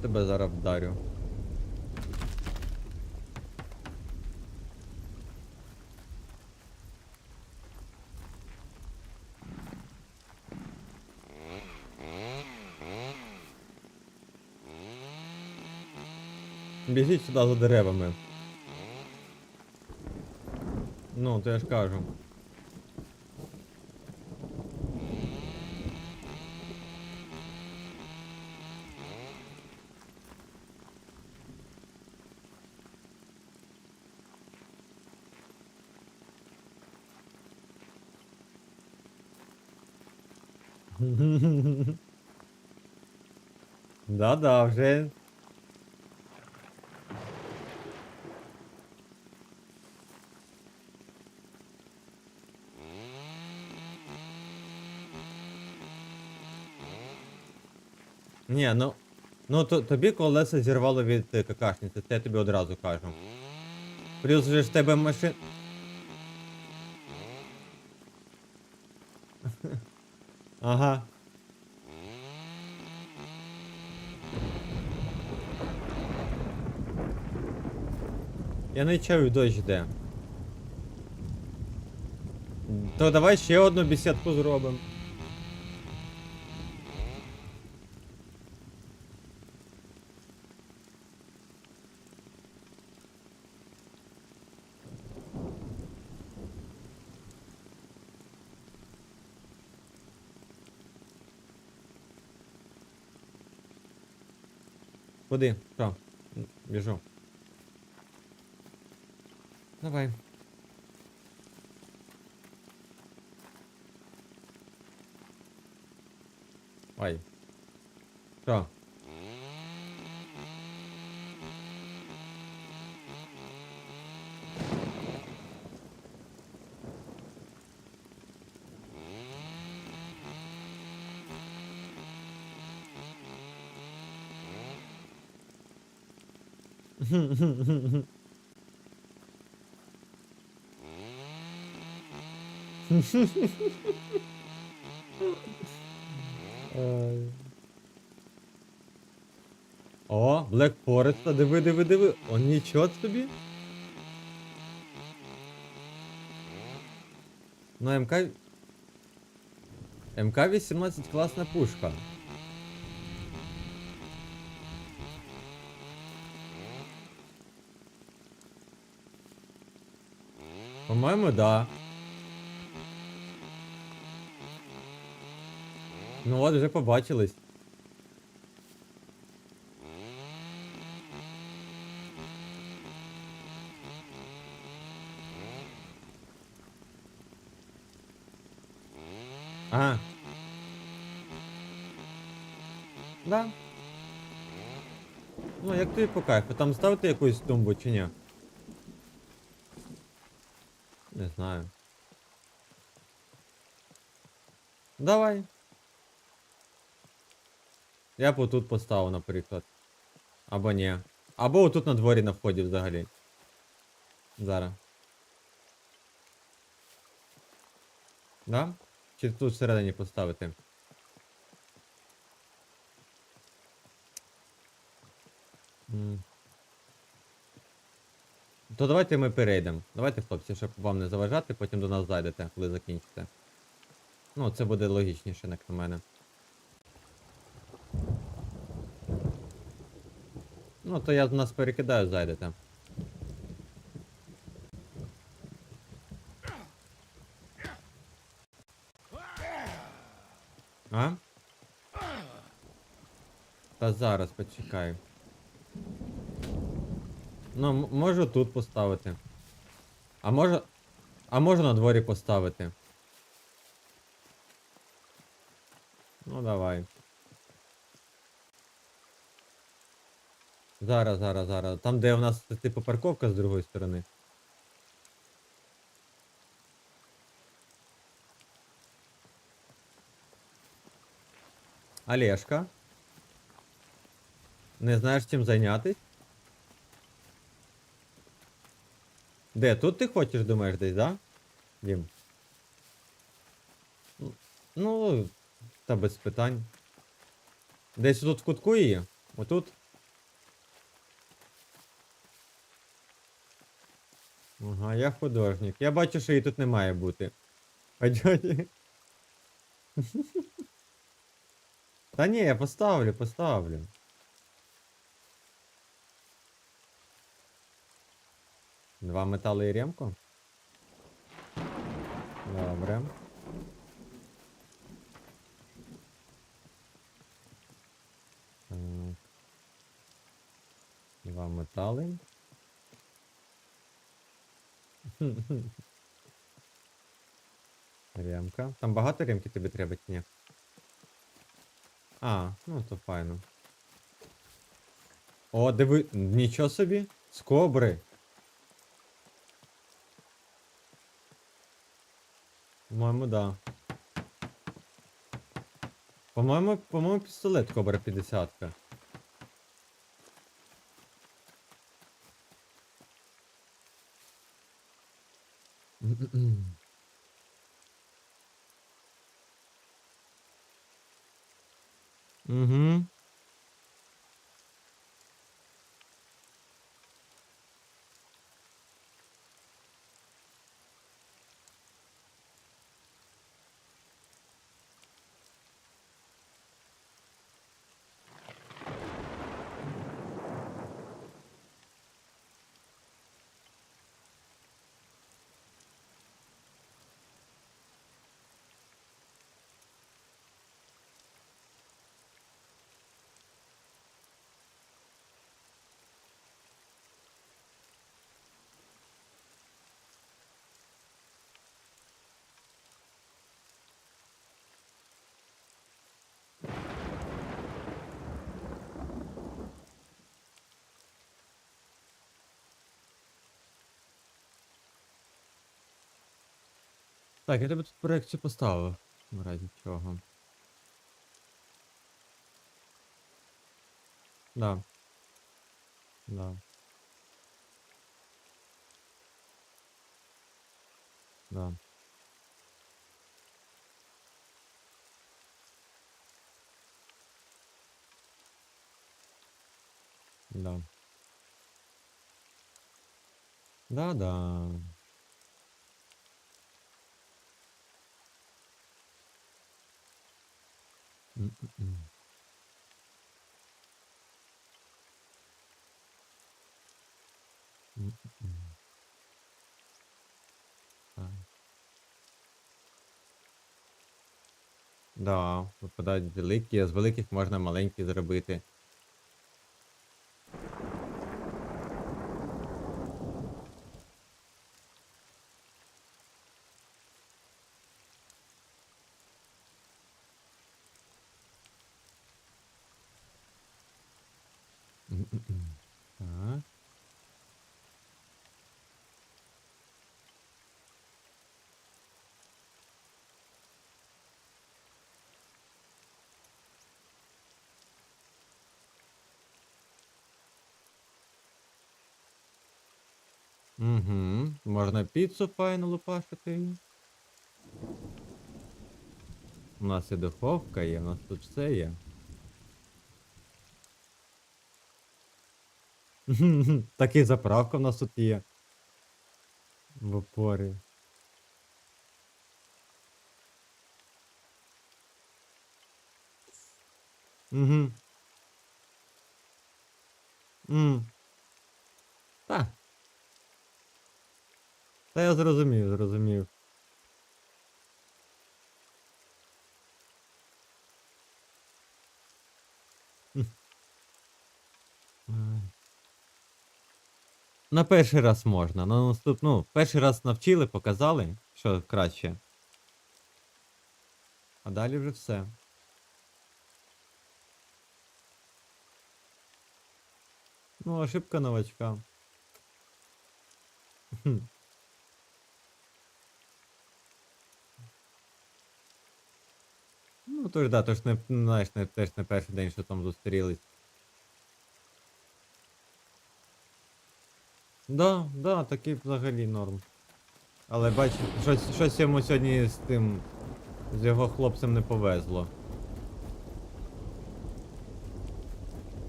тебе зараз вдарю. Біжіть сюди за деревами. Ну, то я ж кажу. Да-да, вже. Ні, ну. Ну, то, тобі колеса зірвало від е, какашниці, це я тобі одразу кажу. Плюс же ж тебе машин. Ага. Я не чую дощ йде. То давай ще одну бесідку зробимо. Що? М, Біжу. Давай. Ой. Що? О, Black Forest, диви, диви, диви. О, нічого собі. Ну, МК... МК-18 класна пушка. По-моєму, да. Ну от, вже побачились. Ага. Да. Ну, як тобі по кайфу, там ставити якусь тумбу чи ні? Не знаю. Давай. Я б отут поставив, наприклад. Або ні. Або отут на дворі на вході взагалі. Зараз. Да? Чи тут всередині поставити? То давайте ми перейдемо. Давайте, хлопці, щоб вам не заважати, потім до нас зайдете, коли закінчите. Ну, це буде логічніше, як на мене. Ну, то я нас перекидаю, зайдете. А? Та зараз почекай. Ну, можу тут поставити. А може. А можу на дворі поставити. Ну давай. Зараз, зараз, зараз. Там, де у нас типу парковка з другої сторони. Олешка. Не знаєш чим зайнятись? Де? Тут ти хочеш, думаєш, десь, да? Дім? Н- Ну, Та без питань. Десь тут в кутку її? Отут. Ага, я художник. Я бачу, що її тут не має бути. А. Та ні, я поставлю, поставлю. Два метали і ремку. Добре. Метали. Ремка. Там багато ремки тобі треба ні? А, ну то файно. О, диви. Нічого собі. З кобри. По-моєму, да. По-моєму, по-моєму, пістолет Кобра 50. -ка. Угу. Так, я тебе тут проекцію поставив. В разі чого. Да. Да. Да. Да. Да-да. Так. Да, випадають великі, а з великих можна маленькі зробити. М-м-м. Так. Угу. Можна піцу файно лупашити. У нас і духовка є, у нас тут все є. Так і заправка в нас тут є. В опорі. Угу. М. Та. Та я зрозумів, зрозумів. На перший раз можна, на наступ... ну, перший раз навчили, показали, що краще. А далі вже все. Ну, ошибка новачка. Ну, то ж да, то ж не, знаєш, не, теж не перший день, що там зустрілись. Да, да, такий взагалі норм. Але бач, щось, щось йому сьогодні з тим. З його хлопцем не повезло.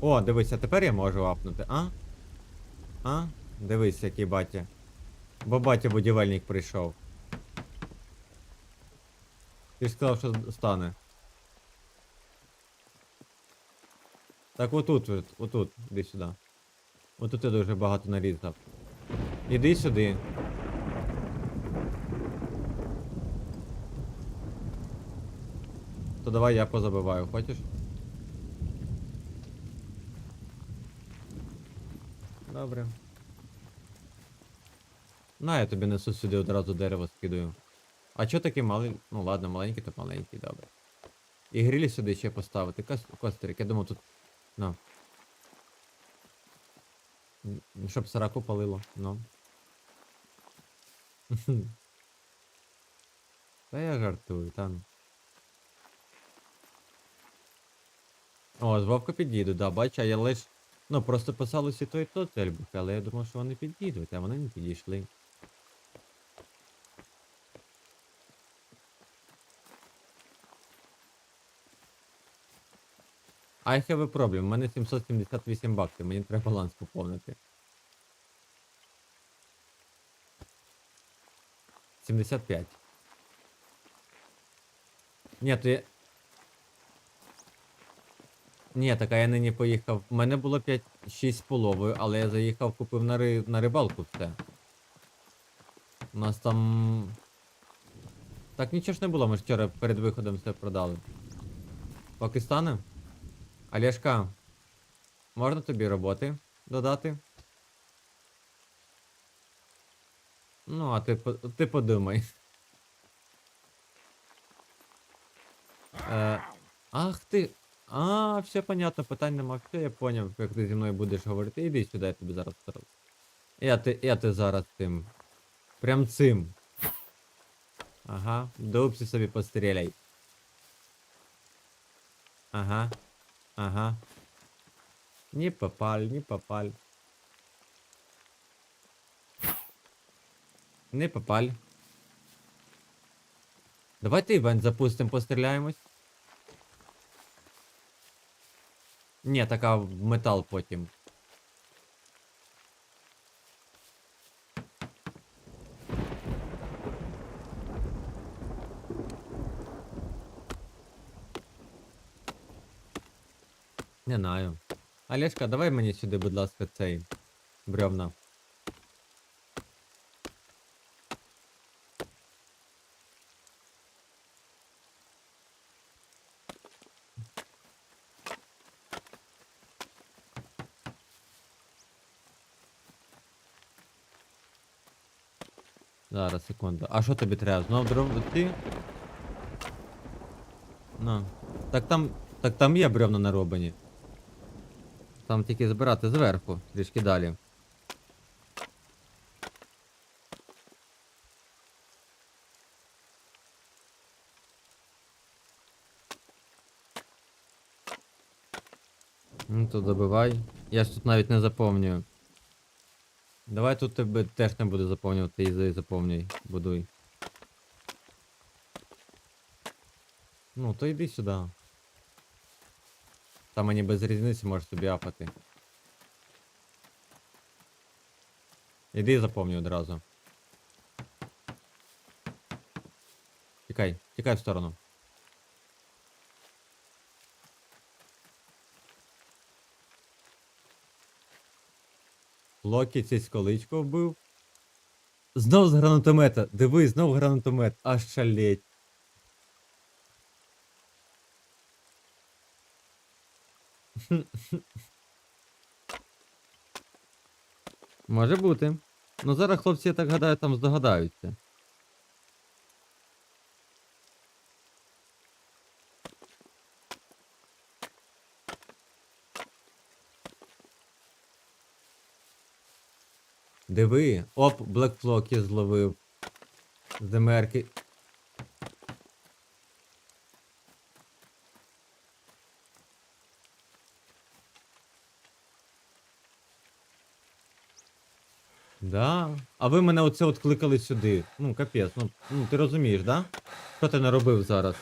О, дивись, а тепер я можу апнути, а? А? Дивись, який батя. Бо батя будівельник прийшов. Ти ж сказав, що стане. Так отут, от, отут, іди сюди. Отут я дуже багато нарізав. Іди сюди. То давай я позабиваю, хочеш? Добре. На, я тобі несу сюди одразу дерево скидаю. А чо такий малий? Ну ладно, маленький то маленький, добре. І грілі сюди ще поставити. Кос... Костерик, я думав тут. Ну. Щоб сараку палило, ну. Та я жартую, там. О, з Вовка підійду, да, бач, а я лиш. Ну, просто писалось і то, і то цельбухи, але я думав, що вони підійдуть, а вони не підійшли. I have a problem. У мене 778 баксів, мені треба баланс поповнити. 75. Ні, то я... Ні, так а я нині поїхав. У мене було 5-6 з половою, але я заїхав, купив на, ри... на рибалку все. У нас там. Так нічого ж не було, ми ж вчора перед виходом все продали. Поки Олешка, можна тобі роботи додати? Ну, а ти, ти подумай. Е, ах ти. А, все понятно, питань нема. Все, я поняв, як ти зі мною будеш говорити. Іди сюди, я тобі зараз. Я ти, я ти зараз цим. Прям цим. Ага, дупсі собі постріляй. Ага. Ага. Не попаль, не попаль. Не попаль. Давайте івент запустимо, постріляємось. Ні, така метал потім. Не знаю. Олешка, давай мені сюди, будь ласка, цей бревна. Зараз, секунду. А що тобі треба? Знов дров ти? Ну. Так там. Так там є бревна нароблені. Там тільки збирати зверху, трішки далі. Ну то добивай. Я ж тут навіть не заповнюю. Давай тут тебе теж не буду заповнювати, і заповнюй, будуй. Ну, то йди сюди. Там мені без різниці можеш собі апати. Іди і заповнюй одразу. Тікай, тікай в сторону. Локі цицьколичко вбив. Знов з гранатомета. Дивись, знов гранатомет. Аж шалеть. Може бути. Ну зараз хлопці, я так гадаю, там здогадаються. Диви, оп, Блекфлокі зловив. З демерки. Да. А ви мене оце от кликали сюди. Ну, капець, ну, ну ти розумієш, да? Що ти наробив зараз?